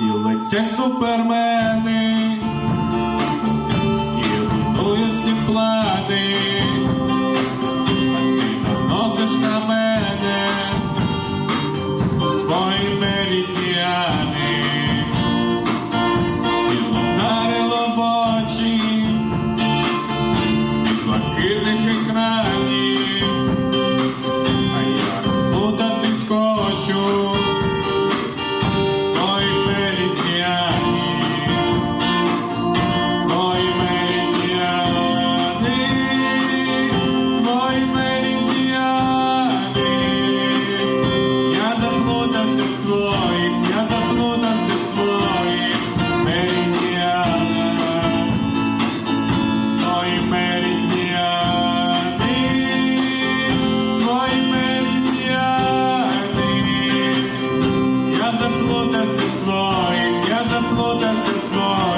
і лице супермени. Samo deset tvar